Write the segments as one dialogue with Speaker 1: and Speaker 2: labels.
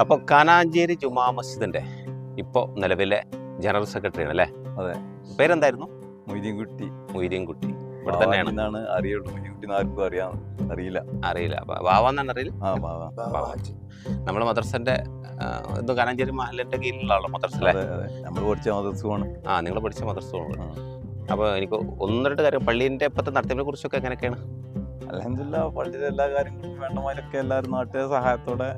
Speaker 1: അപ്പോൾ കാനാഞ്ചേരി ജുമാ മസ്ജിദിന്റെ ഇപ്പോൾ നിലവിലെ ജനറൽ സെക്രട്ടറിയാണ് അല്ലേ?
Speaker 2: അതെ.
Speaker 1: പേരെന്തായിരുന്നു?
Speaker 2: മൊയ്തീൻകുട്ടി.
Speaker 1: മൊയ്തീൻകുട്ടി. ഇവിടെ തന്നെയാണ്.
Speaker 2: എന്നാണ് അറിയുള്ളൂ. മൊയ്തീൻകുട്ടി ആർക്കും അറിയാം അറിയില്ല.
Speaker 1: അറിയില്ല. ബാവാന്നാണ് അറിയില്ല നമ്മൾ മദ്രസന്റെ ഇത് കാനാഞ്ചേരി മഹലിന്റെ കീഴിലുള്ള മദ്രസ
Speaker 2: നമ്മൾ പഠിച്ച മതസ്സുമാണ്
Speaker 1: ആ നിങ്ങൾ പഠിച്ച മദ്രസകളുണ്ട്
Speaker 2: ആ.
Speaker 1: അപ്പോൾ എനിക്ക് ഒന്ന് രണ്ട് കാര്യം പള്ളീന്റെ ഇപ്പോഴത്തെ നടത്തിപ്പിനെ കുറിച്ചൊക്കെ എങ്ങനെയൊക്കെയാണ്?
Speaker 2: അലഹമില്ല പള്ളിയിലെ എല്ലാ കാര്യങ്ങളും വേണ്ടമാരൊക്കെ എല്ലാവരും നാട്ടുകാരുടെ സഹായത്തോടെ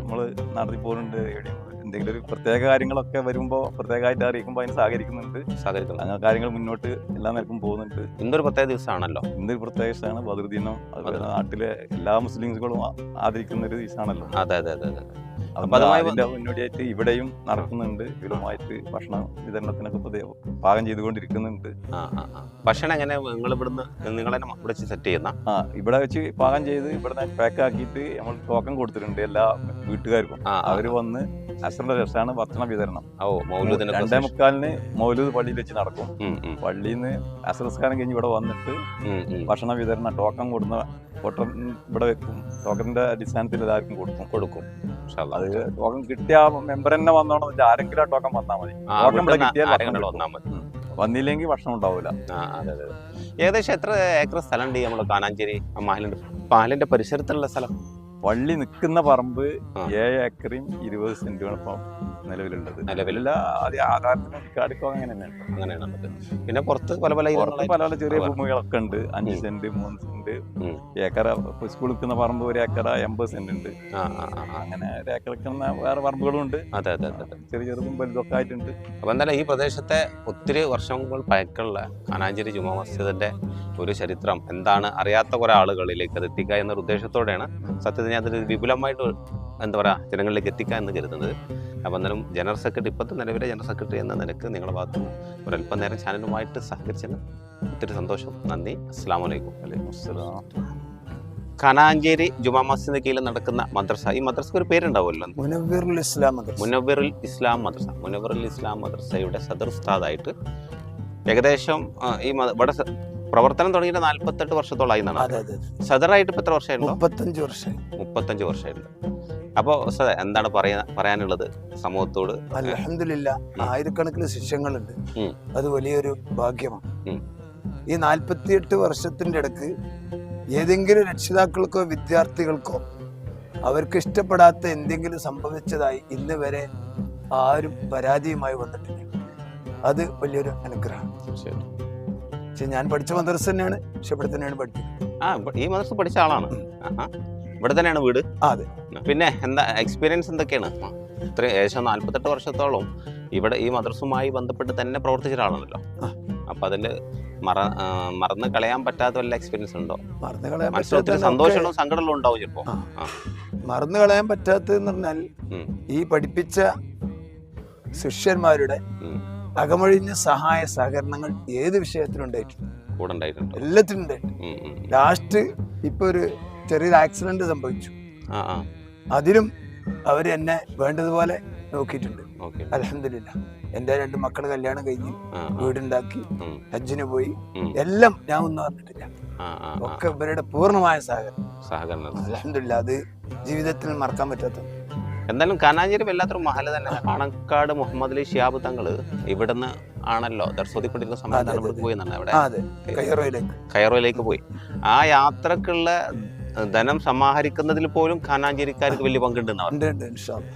Speaker 2: നമ്മൾ നടത്തി പോകുന്നുണ്ട് എവിടെയും എന്തെങ്കിലും ഒരു പ്രത്യേക കാര്യങ്ങളൊക്കെ വരുമ്പോൾ പ്രത്യേകമായിട്ട് അറിയിക്കുമ്പോൾ അതിന് സഹകരിക്കുന്നുണ്ട്.
Speaker 1: സഹകരിക്കുന്നു
Speaker 2: അങ്ങനെ കാര്യങ്ങൾ മുന്നോട്ട് എല്ലാ നിലക്കും പോകുന്നുണ്ട്.
Speaker 1: ഇന്നൊരു പ്രത്യേക ദിവസമാണല്ലോ?
Speaker 2: ഇന്നൊരു പ്രത്യേക ദിവസമാണ് ബദർദിനം അതുപോലെ നാട്ടിലെ എല്ലാ മുസ്ലിംസുകളും ആദരിക്കുന്ന ഒരു ദിവസമാണല്ലോ.
Speaker 1: അതെ അതെ അതെ അതെ.
Speaker 2: അപ്പൊ
Speaker 1: അപ്പൊ
Speaker 2: അതിന്റെ മുന്നോടിയായിട്ട് ഇവിടെയും നടക്കുന്നുണ്ട്. ഇവരുമായിട്ട് ഭക്ഷണ വിതരണത്തിനൊക്കെ പാകം ചെയ്തുകൊണ്ടിരിക്കുന്നുണ്ട്.
Speaker 1: ഭക്ഷണം എങ്ങനെ നിങ്ങൾ ഇവിടുന്ന് നിങ്ങൾ തന്നെ ഇവിടെ സെറ്റ് ചെയ്യുന്ന?
Speaker 2: ആ ഇവിടെ വെച്ച് പാകം ചെയ്ത് ഇവിടെ പാക്ക് ആക്കിയിട്ട് നമ്മൾ ടോക്കൺ കൊടുത്തിട്ടുണ്ട് എല്ലാ വീട്ടുകാർക്കും. അവർ വന്ന് അസറിന്റെ രസമാണ് ഭക്ഷണ വിതരണം.
Speaker 1: ഓ
Speaker 2: രണ്ടേ മുക്കാലിന് മൗലൂദ് പള്ളിയിൽ വെച്ച് നടക്കും. പള്ളിയിൽ നിന്ന് അസറസ്കാരം കഴിഞ്ഞ് ഇവിടെ വന്നിട്ട്. ഭക്ഷണ വിതരണം ടോക്കൺ കൊടുക്കുന്ന ടോക്കൺ ഇവിടെ വെക്കും. ടോക്കണിന്റെ അടിസ്ഥാനത്തിൽ എല്ലാവർക്കും കൊടുക്കും.
Speaker 1: കൊടുക്കും.
Speaker 2: അത് ടോക്കൺ കിട്ടിയ മെമ്പർ തന്നെ വന്നോണം. ആരെങ്കിലും ആ ടോക്കൺ വന്നാൽ മതി. ടോക്കൺ ഇവിടെ കിട്ടിയാൽ
Speaker 1: വന്നാൽ മതി.
Speaker 2: വന്നില്ലെങ്കിൽ ഭക്ഷണം ഉണ്ടാവില്ല.
Speaker 1: ഏകദേശം എത്ര ഏക്കർ സ്ഥലം ഉണ്ട് നമ്മൾ കാനാഞ്ചേരി മാലിന്റെ മാലിന്റെ പരിസരത്തുള്ള സ്ഥലം?
Speaker 2: പള്ളി നിൽക്കുന്ന പറമ്പ്. ഏഴ് ഏക്കറും ഇരുപത് സെന്റുമാണ് ഇപ്പം നിലവിലുള്ളത്. നിലവിലുള്ള കാടിക്കോ അങ്ങനെ തന്നെയാണ്
Speaker 1: അങ്ങനെയാണ് നമുക്ക്. പിന്നെ പുറത്ത് പല പല
Speaker 2: പല പല ചെറിയ ഭൂമികളൊക്കെ ഉണ്ട്. അഞ്ച്. സെന്റ് മൂന്ന് സെന്റ്
Speaker 1: ഉം.
Speaker 2: ഏക്കർ സ്കൂളിൽ നിൽക്കുന്ന പറമ്പ് ഒരു ഏക്കർ എൺപത് സെന്റ് ഉണ്ട്. അങ്ങനെ ഒരു ഏക്കർ നിൽക്കുന്ന വേറെ പറമ്പുകളും ഉണ്ട്.
Speaker 1: അതെ അതെ അതെ
Speaker 2: ചെറിയ ചെറുതും വലുതൊക്കെ ആയിട്ടുണ്ട്.
Speaker 1: അപ്പൊ എന്തായാലും ഈ പ്രദേശത്തെ ഒത്തിരി വർഷങ്ങൾ പഴക്കമുള്ള കാനാഞ്ചേരി ജുമാ മസ്ജിദിന്റെ ഒരു ചരിത്രം എന്താണ്? അറിയാത്ത കുറെ ആളുകളിലേക്ക് അത് എത്തിക്കുക എന്നൊരു ഉദ്ദേശത്തോടെയാണ് സത്യത്തിന് അതൊരു വിപുലമായിട്ട് എന്താ പറയുക ജനങ്ങളിലേക്ക് എത്തിക്കുക എന്ന് കരുതുന്നത്. അപ്പോൾ എന്നാലും ജനറൽ സെക്രട്ടറി ഇപ്പോഴത്തെ നിലവിലെ ജനറൽ സെക്രട്ടറി എന്ന നിലയ്ക്ക് നിങ്ങളുടെ ഭാഗത്ത് നിന്ന് ഒരല്പം നേരം ചാനലുമായിട്ട് സഹകരിച്ചതിന് ഒത്തിരി സന്തോഷം. നന്ദി. അസ്സാം വലൈക്കും
Speaker 2: വലൈക്കും അസ്സലാം.
Speaker 1: കനാഞ്ചേരി ജുമാ മസ്ജിദിന് കീഴിൽ നടക്കുന്ന മദ്രസ. ഈ മദ്രസക്ക് ഒരു പേരുണ്ടാവുമല്ലോ?
Speaker 3: മുനവ്വിറുൽ ഇസ്ലാം മദ്രസ.
Speaker 1: മുനവറുൽ ഇസ്ലാം മദ്രസ. മുനവറുൽ ഇസ്ലാം മദ്രസയുടെ സദർ ഉസ്താദായിട്ട് ഏകദേശം ഈ ഇവിടെ പ്രവർത്തനം തുടങ്ങിയിട്ട് നാല്പത്തെട്ട് വർഷത്തോളമായി എന്നാണ്. സദറായിട്ട് ഇപ്പം എത്ര വർഷമായിരുന്നു
Speaker 3: മുപ്പത്തഞ്ച് വർഷം
Speaker 1: മുപ്പത്തഞ്ച് വർഷമായിട്ടുണ്ട്. അപ്പോൾ എന്താണ് പറയാ പറയാനുള്ളത് സമൂഹത്തോട്?
Speaker 3: അലഹമില്ല ആയിരക്കണക്കിന് ശിഷ്യങ്ങളുണ്ട്. അത് വലിയൊരു ഭാഗ്യമാണ്. ഈ നാൽപ്പത്തിയെട്ട് വർഷത്തിന്റെ ഇടയ്ക്ക് ഏതെങ്കിലും രക്ഷിതാക്കൾക്കോ വിദ്യാർത്ഥികൾക്കോ അവർക്ക് ഇഷ്ടപ്പെടാത്ത എന്തെങ്കിലും സംഭവിച്ചതായി ഇന്ന് വരെ ആരും പരാതിയുമായി വന്നിട്ടില്ല. അത് വലിയൊരു
Speaker 1: അനുഗ്രഹമാണ്.
Speaker 3: പക്ഷെ ഞാൻ പഠിച്ച മദ്രസ തന്നെയാണ് പക്ഷെ ഇവിടെ തന്നെയാണ് പഠിക്കുന്നത്.
Speaker 1: ആ ഈ മദ്രസ പഠിച്ച ആളാണ്. ഇവിടെ തന്നെയാണ് വീട്?
Speaker 3: അതെ.
Speaker 1: പിന്നെ എന്താ എക്സ്പീരിയൻസ് എന്തൊക്കെയാണ്? ഇത്ര ഇത്രയും ഏകദേശം നാല്പത്തെട്ട് വർഷത്തോളം ഇവിടെ ഈ മദ്രസുമായി ബന്ധപ്പെട്ട് തന്നെ പ്രവർത്തിച്ച ഒരാളാണല്ലോ. അപ്പൊ അതിൽ മറ മറന്ന് കളയാൻ പറ്റാത്ത വല്ല എക്സ്പീരിയൻസ് ഉണ്ടോ?
Speaker 3: മറന്നു കളയാൻ
Speaker 1: മനസ്സിൽ ഒത്തിരി
Speaker 3: പറ്റാത്തതൊക്കെ-
Speaker 1: സന്തോഷങ്ങളും സങ്കടങ്ങളും ഉണ്ടാവും ചിലപ്പോ.
Speaker 3: മറന്നു കളയാൻ പറ്റാത്തതെന്ന് പറഞ്ഞാൽ ഈ പഠിപ്പിച്ച ശിഷ്യന്മാരുടെ അകമൊഴിഞ്ഞ സഹായ സഹകരണങ്ങൾ ഏത് വിഷയത്തിലും ഉണ്ടായിട്ടുണ്ട്.
Speaker 1: കൂടെ ഉണ്ടായിട്ടുണ്ട്.
Speaker 3: എല്ലാത്തിനും ഉണ്ടായിട്ടുണ്ട്. ലാസ്റ്റ് ഇപ്പൊ ഒരു ചെറിയൊരു ആക്സിഡന്റ് സംഭവിച്ചു. അതിലും അവർ എന്നെ വേണ്ടതുപോലെ നോക്കിയിട്ടുണ്ട്. അലഹമില്ല എന്റെ രണ്ട് മക്കൾ കല്യാണം കഴിഞ്ഞ് വീടുണ്ടാക്കി ഹജ്ജിന് പോയി. എല്ലാം ഞാൻ ഒന്നും
Speaker 1: അറിഞ്ഞിട്ടില്ല.
Speaker 3: ഒക്കെ ഇവരുടെ പൂർണമായ സഹകരണം.
Speaker 1: സഹകരണം.
Speaker 3: അലഹമില്ല അത് ജീവിതത്തിൽ മറക്കാൻ പറ്റാത്ത.
Speaker 1: എന്തായാലും കാനാഞ്ചേരി വല്ലാത്തൊരു മഹല തന്നെ. പാണക്കാട് മുഹമ്മദ് അലി ഷിയാബ് തങ്ങൾ ഇവിടുന്ന് ആണല്ലോ ദർശോതി പഠിക്കുന്ന സമയത്താണ് ഇവിടെ പോയി അവിടെ. കയറോയിലേക്ക് പോയി. ആ യാത്രക്കുള്ള ധനം സമാഹരിക്കുന്നതിൽ പോലും ഖാനാഞ്ചേരിക്കാർക്ക് വലിയ പങ്കുണ്ടെന്ന്.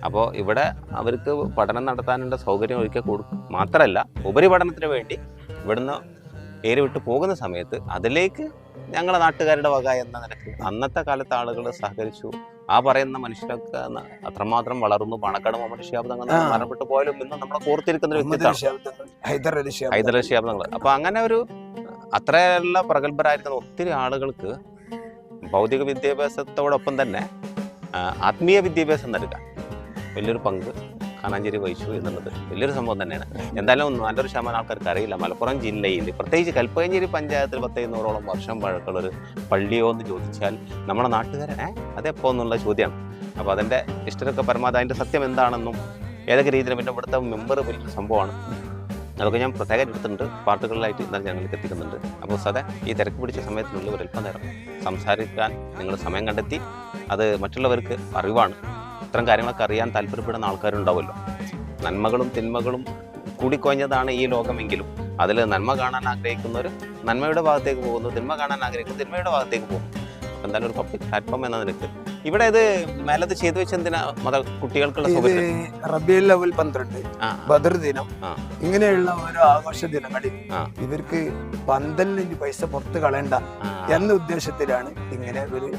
Speaker 1: അപ്പോൾ ഇവിടെ അവർക്ക് പഠനം നടത്താനുള്ള സൗകര്യം ഒരുക്കി കൊടുക്കും. മാത്രമല്ല ഉപരിപഠനത്തിന് വേണ്ടി ഇവിടുന്ന് പേര് വിട്ട് പോകുന്ന സമയത്ത് അതിലേക്ക് ഞങ്ങളുടെ നാട്ടുകാരുടെ വക എന്ന നിലയ്ക്ക് അന്നത്തെ കാലത്ത് ആളുകൾ സഹകരിച്ചു. ആ പറയുന്ന മനുഷ്യരൊക്കെ അത്രമാത്രം വളർന്നു പണക്കാട് മുഹമ്മദ് ഷിയാബ് തങ്ങൾ. മരണപ്പെട്ടു പോയാലും ഇന്ന് നമ്മളെ കോർത്തിരിക്കുന്ന ഒരു വ്യക്തിത്വമാണ് ഷിയാബ് തങ്ങൾ അപ്പൊ അങ്ങനെ ഒരു അത്രയുള്ള പ്രഗത്ഭരായിരിക്കുന്ന ഒത്തിരി ആളുകൾക്ക് ഭൗതിക വിദ്യാഭ്യാസത്തോടൊപ്പം തന്നെ ആത്മീയ വിദ്യാഭ്യാസം നൽകുക. വലിയൊരു പങ്ക് കാനാഞ്ചേരി വഹിച്ചു എന്നുള്ളത് വലിയൊരു സംഭവം തന്നെയാണ്. എന്തായാലും നല്ലൊരു ശതമാനം ആൾക്കാർക്ക് അറിയില്ല. മലപ്പുറം ജില്ലയിൽ പ്രത്യേകിച്ച് കൽപ്പകഞ്ചേരി പഞ്ചായത്തിൽ പത്ത് ഇരുന്നൂറോളം വർഷം പഴക്കമുള്ളൊരു പള്ളിയോ എന്ന് ചോദിച്ചാൽ നമ്മുടെ നാട്ടുകാരെ അതെപ്പോൾ അതെപ്പോ എന്നുള്ള ചോദ്യമാണ്. അപ്പോൾ അതിന്റെ ഇഷ്ടമൊക്കെ പരമാവധി അതിന്റെ സത്യം എന്താണെന്നും ഏതൊക്കെ രീതിയിൽ പിന്നെ ഇവിടുത്തെ മെമ്പർ വലിയൊരു സംഭവമാണ്. അതൊക്കെ ഞാൻ പ്രത്യേകം എടുത്തിട്ടുണ്ട് പാട്ടുകളിലായിട്ട് ഇന്നലെ ഞങ്ങൾക്ക് എത്തിക്കുന്നുണ്ട്. അപ്പോൾ സതെ ഈ തിരക്ക് പിടിച്ച സമയത്തിനുള്ളിൽ ഒരല്പം നേരം സംസാരിക്കാൻ നിങ്ങൾ സമയം കണ്ടെത്തി. അത് മറ്റുള്ളവർക്ക് അറിവാണ്. ഇത്തരം കാര്യങ്ങളൊക്കെ അറിയാൻ താല്പര്യപ്പെടുന്ന ആൾക്കാരുണ്ടാവുമല്ലോ. നന്മകളും തിന്മകളും കൂടിക്കൊഞ്ഞതാണ് ഈ ലോകമെങ്കിലും. അതിൽ നന്മ കാണാൻ ആഗ്രഹിക്കുന്നവർ നന്മയുടെ ഭാഗത്തേക്ക് പോകുന്നു തിന്മ കാണാൻ ആഗ്രഹിക്കുന്നു തിന്മയുടെ ഭാഗത്തേക്ക് പോകുന്നു. എന്തായാലും ഒരു പബ്ലിക് പ്ലാറ്റ്ഫോം എന്ന നിലയ്ക്ക് ഇവിടെ ഇത് മേലത് ചെയ്തു വെച്ച എന്തിനാ മത കുട്ടികൾക്കുള്ള
Speaker 3: ഇത്
Speaker 1: സൗകര്യം?
Speaker 3: റബിയൽ ലെവൽ പന്ത്രണ്ട്.
Speaker 1: ആ
Speaker 3: ബദർ ദിനം.
Speaker 1: ആ.
Speaker 3: ഇങ്ങനെയുള്ള ഓരോ ആഘോഷ ദിനങ്ങളിൽ
Speaker 1: ആ.
Speaker 3: ഇവർക്ക് പന്തലിന് പൈസ പുറത്ത് കളയണ്ട
Speaker 1: ആ,
Speaker 3: എന്ന ഉദ്ദേശത്തിലാണ് ഇങ്ങനെ ഒരു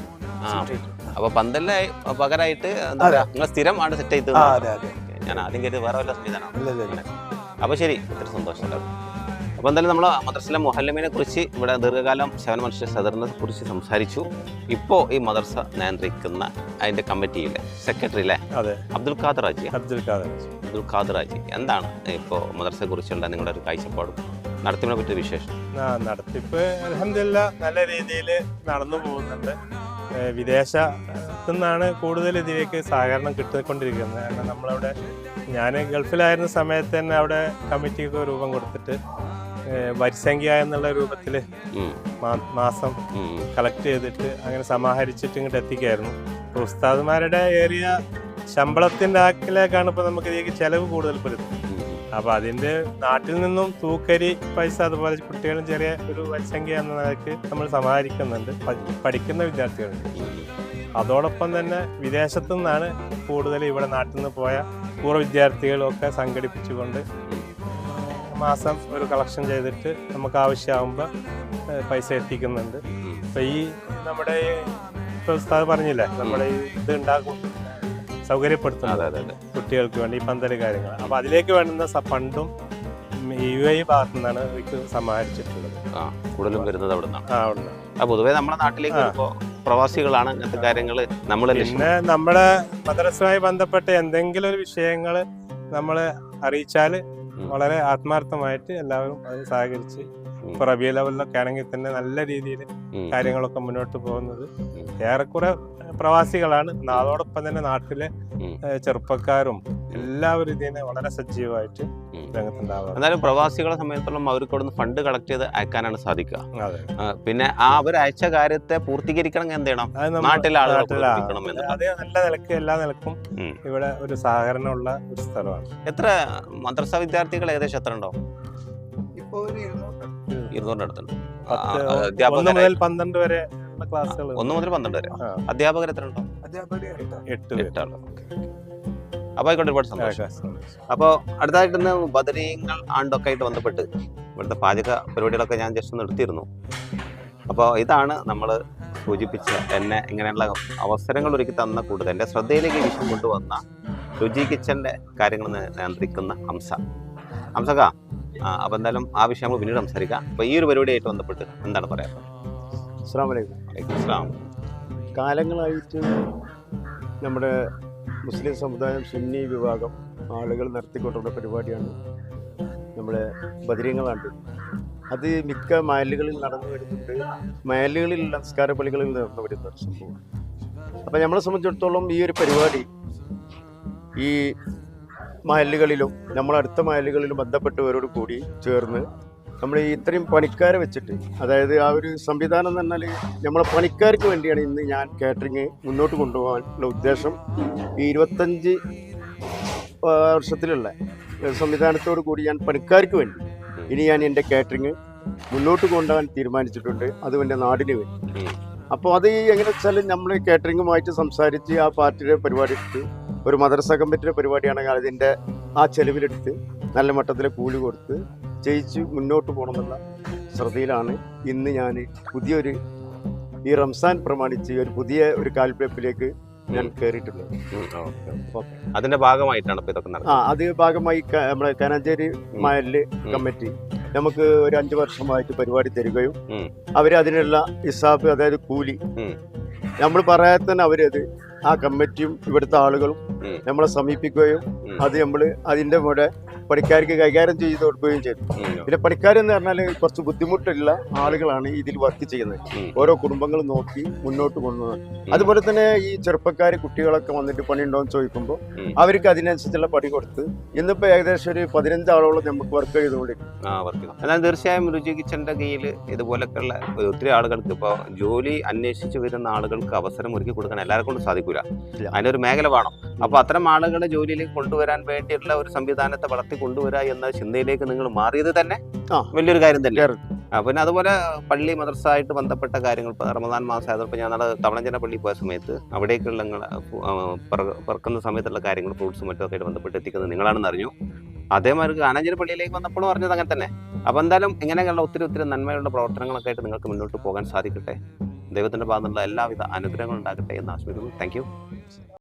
Speaker 1: ആ. അപ്പൊ പന്തലിന് പകരമായിട്ട് എന്താ
Speaker 3: അതെ.
Speaker 1: പറയാ നിങ്ങൾ സ്ഥിരം ആണ് സെറ്റ് ചെയ്ത്
Speaker 3: ആ അതെ അതെ.
Speaker 1: ഞാൻ ആദ്യം കരുതി വേറെ വല്ല സംവിധാനമാണ്. അപ്പോൾ ശരി ഇത്ര സന്തോഷം അപ്പോൾ എന്തായാലും നമ്മൾ മദർസിലെ മൊഹല്ലമിനെ കുറിച്ച് ഇവിടെ ദീർഘകാലം ശവന മനുഷ്യ സദറിനെ കുറിച്ച് സംസാരിച്ചു. ഇപ്പോൾ ഈ മദർസ നിയന്ത്രിക്കുന്ന അതിന്റെ കമ്മിറ്റിയിലെ സെക്രട്ടറി അല്ലേ അബ്ദുൽ ഖാദർ ആജി.
Speaker 4: അബ്ദുൽ ഖാദർ
Speaker 1: അബ്ദുൽ ഖാദർ ആജി. എന്താണ് ഇപ്പോൾ മദർസയെ കുറിച്ചുള്ള നിങ്ങളുടെ ഒരു കാഴ്ചപ്പാടും? നടത്തിനെ പറ്റിയ വിശേഷം.
Speaker 4: നടത്തിപ്പ് അലഹമില്ല നല്ല രീതിയിൽ നടന്നു പോകുന്നുണ്ട്. വിദേശത്തു നിന്നാണ് കൂടുതൽ ഇതിലേക്ക് സഹകരണം കിട്ടിക്കൊണ്ടിരിക്കുന്നത്. കാരണം നമ്മളവിടെ ഞാൻ ഗൾഫിലായിരുന്ന സമയത്ത് തന്നെ അവിടെ കമ്മിറ്റിക്ക് രൂപം കൊടുത്തിട്ട് വരിസംഖ്യ എന്നുള്ള രൂപത്തിൽ മാസം. കളക്ട് ചെയ്തിട്ട് അങ്ങനെ സമാഹരിച്ചിട്ട് ഇങ്ങോട്ട് എത്തിക്കായിരുന്നു. ഉസ്താദ്മാരുടെ ഏരിയ ഏറിയ ശമ്പളത്തിന്റെ ആക്കിലേക്കാണ് ഇപ്പൊ നമുക്ക് ഇതിലേക്ക് ചെലവ് കൂടുതൽ പെടുന്നത് അപ്പൊ അതിന്റെ നാട്ടിൽ നിന്നും തൂക്കരി പൈസ അതുപോലെ കുട്ടികളും ചെറിയ ഒരു വരിസംഖ്യ എന്ന നിലയ്ക്ക് നമ്മൾ സമാഹരിക്കുന്നുണ്ട്. പഠിക്കുന്ന വിദ്യാർത്ഥികളുണ്ട്. അതോടൊപ്പം തന്നെ വിദേശത്തു നിന്നാണ് കൂടുതൽ ഇവിടെ നാട്ടിൽ നിന്ന് പോയ പൂർവ വിദ്യാർത്ഥികളൊക്കെ സംഘടിപ്പിച്ചുകൊണ്ട് മാസം ഒരു കളക്ഷൻ ചെയ്തിട്ട് നമുക്ക് ആവശ്യമാകുമ്പോൾ പൈസ എത്തിക്കുന്നുണ്ട്. അപ്പൊ ഈ നമ്മുടെ സ്ഥലം ഉസ്താദ് പറഞ്ഞില്ലേ നമ്മുടെ ഈ ഇത് ഉണ്ടാക്കും സൗകര്യപ്പെടുത്തുന്നത് കുട്ടികൾക്ക് വേണ്ടി ഈ പന്തൽ കാര്യങ്ങൾ അപ്പൊ അതിലേക്ക് വേണ്ടുന്ന ഫണ്ടും യു എ ഭാഗത്തു നിന്നാണ് സമാഹരിച്ചിട്ടുള്ളത്
Speaker 1: ആ കൂടുതലും വരുന്നത് അവിടെ നിന്നാണ്
Speaker 4: ആ
Speaker 1: ആ പൊതുവേ നമ്മുടെ നാട്ടിലേക്ക്. വരുമ്പോൾ പ്രവാസികളാണ് ഇങ്ങനത്തെ കാര്യങ്ങൾ നമ്മൾ
Speaker 4: പിന്നെ നമ്മുടെ മദ്രസുമായി ബന്ധപ്പെട്ട എന്തെങ്കിലും ഒരു വിഷയങ്ങൾ നമ്മൾ അറിയിച്ചാൽ. വളരെ ആത്മാർത്ഥമായിട്ട് എല്ലാവരും അത് സഹകരിച്ച്. ഇപ്പൊ റബിയ ലെവലിലൊക്കെ ആണെങ്കിൽ തന്നെ നല്ല രീതിയിൽ കാര്യങ്ങളൊക്കെ മുന്നോട്ട് പോകുന്നത്. ഏറെക്കുറെ പ്രവാസികളാണ്. അതോടൊപ്പം തന്നെ നാട്ടിലെ ചെറുപ്പക്കാരും എല്ലാവരും ഇതിനെ വളരെ സജീവമായിട്ട് രംഗത്തുണ്ടാവുക
Speaker 1: എന്നാലും പ്രവാസികളെ സംബന്ധിച്ചിടത്തോളം അവർക്ക് അവിടുന്ന് ഫണ്ട് കളക്ട് ചെയ്ത് അയക്കാനാണ് സാധിക്കുക. പിന്നെ ആ അവർ അയച്ച കാര്യത്തെ പൂർത്തീകരിക്കണമെങ്കിൽ എന്ത് ചെയ്യണം? നാട്ടിലെ ആളുകൾ പൂർത്തീകരിക്കണം
Speaker 4: അത് നല്ല നിലയ്ക്ക് എല്ലാ നിലക്കും ഇവിടെ ഒരു സഹകരണമുള്ള ഒരു സ്ഥലമാണ്.
Speaker 1: എത്ര മദ്രസ വിദ്യാർത്ഥികൾ ഏകദേശം എത്ര ഉണ്ടോ? ഇരുന്നൂറിന്റെ അടുത്തുണ്ട്.
Speaker 4: ഒന്ന് മുതൽ പന്ത്രണ്ട് വരെ ഉള്ള ക്ലാസ്സുകൾ
Speaker 1: ഒന്ന് മുതൽ പന്ത്രണ്ട് വരെ. അധ്യാപകർ എത്ര ഉണ്ടോ
Speaker 4: എട്ട്. പേര്.
Speaker 1: അപ്പൊ ആയിക്കോട്ടെ ഒരുപാട് സന്തോഷം. അപ്പോൾ അടുത്തായിട്ട് ഇന്ന് ബദരീങ്ങൾ ആണ്ടൊക്കെ ആയിട്ട് ബന്ധപ്പെട്ട് ഇവിടുത്തെ പാചക പരിപാടികളൊക്കെ ഞാൻ ജസ്റ്റ് നിർത്തിയിരുന്നു അപ്പോൾ ഇതാണ് നമ്മൾ സൂചിപ്പിച്ച എന്നെ ഇങ്ങനെയുള്ള അവസരങ്ങൾ ഒരുക്കി തന്ന കൂടുതൽ എന്റെ ശ്രദ്ധയിലേക്ക് വിഷയം കൊണ്ടുവന്ന രുചി കിച്ചന്റെ കാര്യങ്ങൾ നിയന്ത്രിക്കുന്ന ഹംസ. ഹംസക അപ്പോൾ എന്തായാലും ആ വിഷയം നമ്മൾ പിന്നീട് സംസാരിക്കാം. അപ്പോൾ ഈ ഒരു പരിപാടിയായിട്ട് ബന്ധപ്പെട്ട് എന്താണ് പറയാം
Speaker 5: അസ്സാം വലൈക്കും
Speaker 1: വലൈക്കും അസ്സലാം.
Speaker 5: കാലങ്ങളായിട്ട് നമ്മുടെ മുസ്ലിം സമുദായം സുന്നി വിഭാഗം ആളുകൾ നടത്തിക്കൊണ്ടുള്ള പരിപാടിയാണ് നമ്മുടെ ബദരീങ്ങളാണ്ട് അത് മിക്ക മയലുകളിൽ നടന്നു വരുന്നുണ്ട്. മയലുകളിൽ സംസ്കാര പള്ളികളിൽ നടന്നു വരുന്ന ഒരു സംഭവം അപ്പം നമ്മളെ സംബന്ധിച്ചിടത്തോളം ഈ ഒരു പരിപാടി ഈ മയലുകളിലും നമ്മളടുത്ത മയലുകളിലും ബന്ധപ്പെട്ടവരോട് കൂടി ചേർന്ന് നമ്മൾ ഈ ഇത്രയും പണിക്കാരെ വെച്ചിട്ട് അതായത് ആ ഒരു സംവിധാനം എന്ന് പറഞ്ഞാൽ നമ്മളെ പണിക്കാർക്ക് വേണ്ടിയാണ് ഇന്ന് ഞാൻ കാറ്ററിങ് മുന്നോട്ട് കൊണ്ടുപോകാനുള്ള ഉദ്ദേശം. ഈ ഇരുപത്തഞ്ച് വർഷത്തിലുള്ള സംവിധാനത്തോടു കൂടി ഞാൻ പണിക്കാർക്ക് വേണ്ടി ഇനി ഞാൻ എന്റെ കാറ്ററിങ് മുന്നോട്ട് കൊണ്ടുപോകാൻ തീരുമാനിച്ചിട്ടുണ്ട്. അതും എന്റെ നാടിന് വേണ്ടി. അപ്പോൾ അത് എങ്ങനെ വെച്ചാൽ നമ്മൾ കാറ്ററിങ്ങുമായിട്ട് സംസാരിച്ച് ആ പാർട്ടിയുടെ പരിപാടി എടുത്ത് ഒരു മദ്രസ കമ്മിറ്റിയുടെ പരിപാടിയാണെങ്കിൽ അതിന്റെ ആ ചെലവിലെടുത്ത് നല്ല മട്ടത്തിൽ കൂലി കൊടുത്ത് ജയിച്ച് മുന്നോട്ട് പോകണമെന്നുള്ള ശ്രദ്ധയിലാണ് ഇന്ന് ഞാൻ പുതിയൊരു ഈ റംസാൻ പ്രമാണിച്ച് ഒരു പുതിയ ഒരു കാൽപ്പേപ്പിലേക്ക് ഞാൻ കയറിയിട്ടുള്ളത്.
Speaker 1: അതിന്റെ ഭാഗമായിട്ടാണ് ഇതൊക്കെ
Speaker 5: ആ അത് ഭാഗമായി നമ്മുടെ കനഞ്ചേരി
Speaker 1: മയൽ
Speaker 5: കമ്മിറ്റി നമുക്ക് ഒരു അഞ്ചു വർഷമായിട്ട് പരിപാടി തരികയും അവർ അതിനുള്ള ഹിസാബ് അതായത് കൂലി നമ്മൾ പറയാതെ തന്നെ അവരത് ആ കമ്മിറ്റിയും ഇവിടുത്തെ ആളുകളും നമ്മളെ സമീപിക്കുകയും. അത് നമ്മൾ അതിന്റെ കൂടെ പണിക്കാർക്ക് കൈകാര്യം ചെയ്ത് കൊടുക്കുകയും ചെയ്തു. പിന്നെ പണിക്കാരെന്ന് പറഞ്ഞാൽ കുറച്ച് ബുദ്ധിമുട്ടുള്ള ആളുകളാണ് ഇതിൽ വർക്ക് ചെയ്യുന്നത്. ഓരോ കുടുംബങ്ങൾ നോക്കി മുന്നോട്ട് കൊണ്ടുപോകുന്നത് അതുപോലെ തന്നെ ഈ ചെറുപ്പക്കാർ കുട്ടികളൊക്കെ വന്നിട്ട് പണിയുണ്ടോ എന്ന് ചോദിക്കുമ്പോൾ അവർക്ക് അതിനനുസരിച്ചുള്ള പണി കൊടുത്ത് ഇന്നിപ്പോൾ ഏകദേശം ഒരു പതിനഞ്ചാളോളം നമുക്ക് വർക്ക് ചെയ്തുകൊണ്ടിരിക്കും
Speaker 1: ചെയ്തു. എന്നാൽ തീർച്ചയായും രുചി കിച്ചന്റെ കീഴിൽ ഇതുപോലൊക്കെയുള്ള ഒത്തിരി ആളുകൾക്ക് ഇപ്പോൾ ജോലി അന്വേഷിച്ച് വരുന്ന ആളുകൾക്ക് അവസരം ഒരുക്കി കൊടുക്കാൻ എല്ലാവർക്കും കൊണ്ടും
Speaker 5: സാധിക്കില്ല.
Speaker 1: അതിനൊരു മേഖല വേണം. അപ്പോൾ അത്തരം ആളുകളെ ജോലിയിലേക്ക് കൊണ്ടുവരാൻ വേണ്ടിയിട്ടുള്ള ഒരു സംവിധാനത്തെ വളർത്തി കൊണ്ടുവരിക എന്ന ചിന്തയിലേക്ക് നിങ്ങൾ മാറിയത് തന്നെ വലിയൊരു കാര്യം തന്നെ. പിന്നെ അതുപോലെ പള്ളി മദ്രസ ആയിട്ട് ബന്ധപ്പെട്ട കാര്യങ്ങൾ റമദാൻ മാസം ആയതപ്പോൾ ഞാൻ നാളെ തവളഞ്ചന പള്ളി പോയ സമയത്ത് അവിടേക്കുള്ള നിങ്ങൾ പറക്കുന്ന സമയത്തുള്ള കാര്യങ്ങൾ ഫ്രൂട്ട്സും മറ്റൊക്കെ ആയിട്ട് ബന്ധപ്പെട്ട് എത്തിക്കുന്നത് നിങ്ങളാണെന്ന് അറിഞ്ഞു. അതേമാതിരി ആനഞ്ചേരി പള്ളിയിലേക്ക് വന്നപ്പോഴും പറഞ്ഞത് അങ്ങനെ തന്നെ. അപ്പോൾ എന്തായാലും ഇങ്ങനെയുള്ള ഒത്തിരി ഒത്തിരി നന്മയുള്ള പ്രവർത്തനങ്ങളൊക്കെ ആയിട്ട് നിങ്ങൾക്ക് മുന്നോട്ട് പോകാൻ സാധിക്കട്ടെ. ദൈവത്തിന്റെ ഭാഗത്തുള്ള എല്ലാവിധ അനുഗ്രഹങ്ങളും ഉണ്ടാകട്ടെ എന്ന് ആശ്വസിക്കുന്നു താങ്ക്